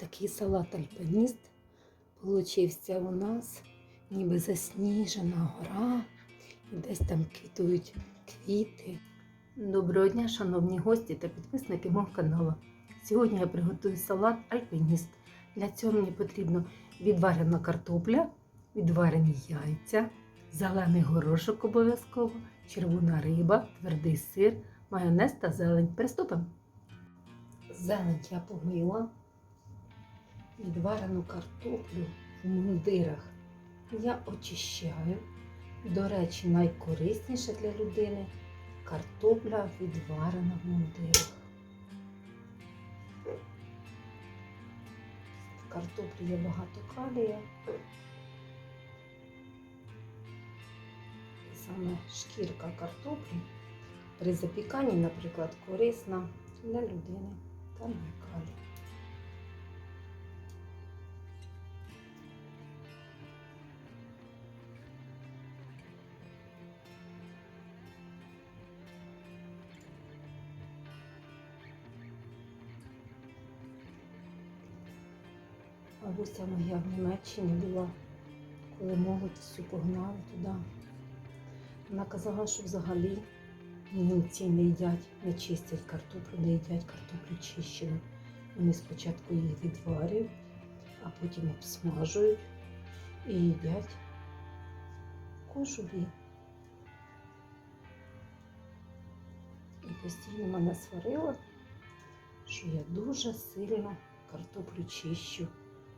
такий салат альпиніст получився у нас, ніби засніжена гора, і десь там квітують квіти. Доброго дня, шановні гості та підписники мого каналу. Сьогодні я приготую салат альпініст. Для цього мені потрібно відварена картопля, відварені яйця, зелений горошок обов'язково, червона риба, твердий сир, майонез та зелень. Приступимо. Зелень я помила, відварену картоплю в мундирах я очищаю. До речі, найкорисніше для людини картопля відварена в мундирах. В картоплі є багато калія. І саме шкірка картоплі при запіканні, наприклад, корисна для людини. Там є калій. Бабуся моя в Німеччині була, коли молодь всю погнали туди. Вона казала, що взагалі німці не їдять, не чистять картоплю, не їдять картоплю чищену. Вони спочатку її відварюють, а потім обсмажують і їдять кожурі. І постійно мене сварила, що я дуже сильно картоплю чищу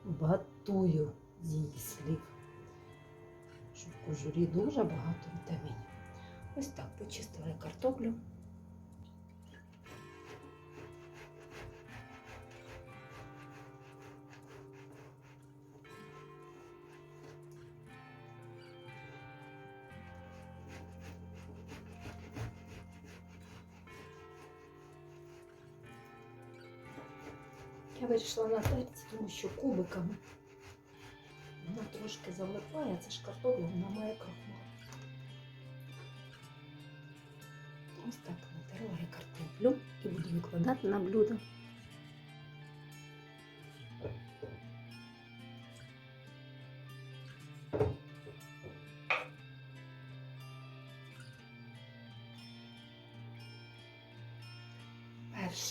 батую з її слів, що в кожурі дуже багато вітамінів. Ось так почистила я картоплю. Я вирішила на терці, тому що кубиками вона трошки залипає, це ж картопля, вона має крахмал. Ось так натерла я картоплю і буду викладати на блюдо.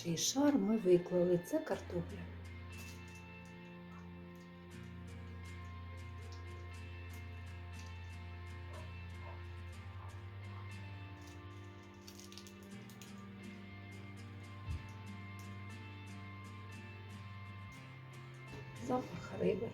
Перший шар ми виклали, це картопля. Запах риби.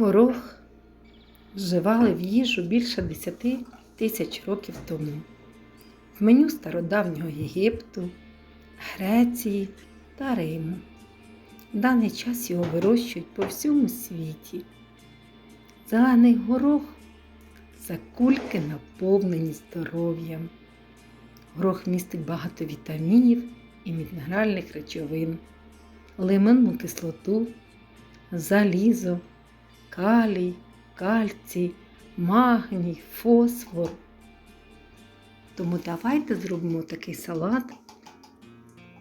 Горох вживали в їжу більше 10 тисяч років тому. в меню стародавнього Єгипту, Греції та Риму. В даний час його вирощують по всьому світі. Зелений горох це кульки наповнені здоров'ям. Горох містить багато вітамінів і мінеральних речовин, лимонну кислоту, залізо, калій, кальцій, магній, фосфор. Тому давайте зробимо такий салат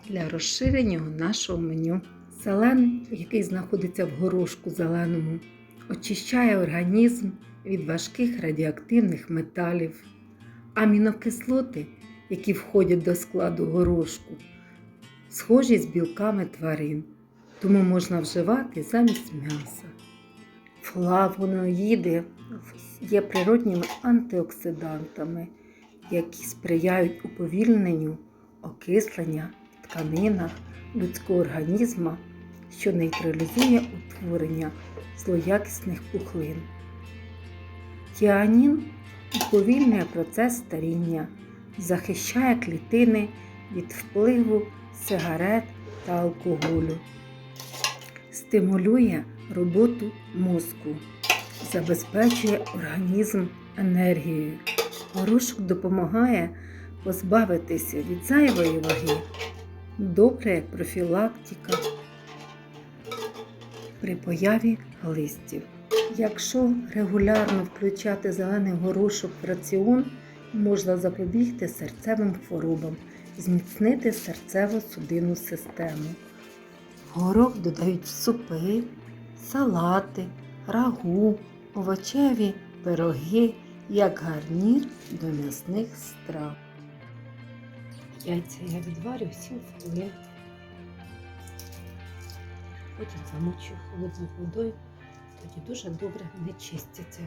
для розширення нашого меню. Селен, який знаходиться в горошку зеленому, очищає організм від важких радіоактивних металів, амінокислоти, які входять до складу горошку, схожі з білками тварин, тому можна вживати замість м'яса. Флавоноїди є природніми антиоксидантами, які сприяють уповільненню окислення в тканинах людського організму, що нейтралізує утворення злоякісних пухлин. Тіанін уповільнює процес старіння, захищає клітини від впливу сигарет та алкоголю, стимулює роботу мозку, забезпечує організм енергією. Горошок допомагає позбавитися від зайвої ваги, добре як профілактика при появі глистів. Якщо регулярно включати зелений горошок в раціон, можна запобігти серцевим хворобам, зміцнити серцево-судинну систему. Горох додають в супи, салати, рагу, овочеві пироги як гарнір до м'ясних страв. Яйця я відварю 7 хвилин. Потім замочу холодною водою, тоді дуже добре не чистяться.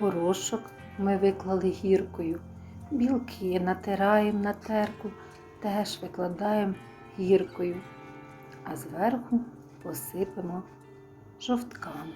Горошок ми виклали гіркою. Білки натираємо на терку, теж викладаємо гіркою, а зверху посипемо жовтками.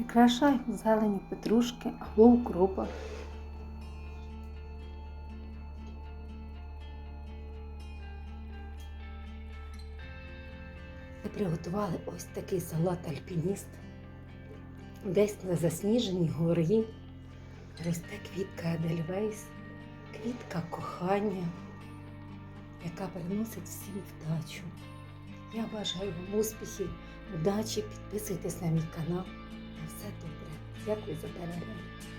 Прикрашаємо зелені петрушки або укропа. Ми приготували ось такий салат альпініст. Десь на засніженій горі росте квітка Едельвейс, квітка кохання, яка приносить всім вдачу. Я бажаю вам успіхів, удачі, підписуйтесь на мій канал. força dobra. Se a coisa parar.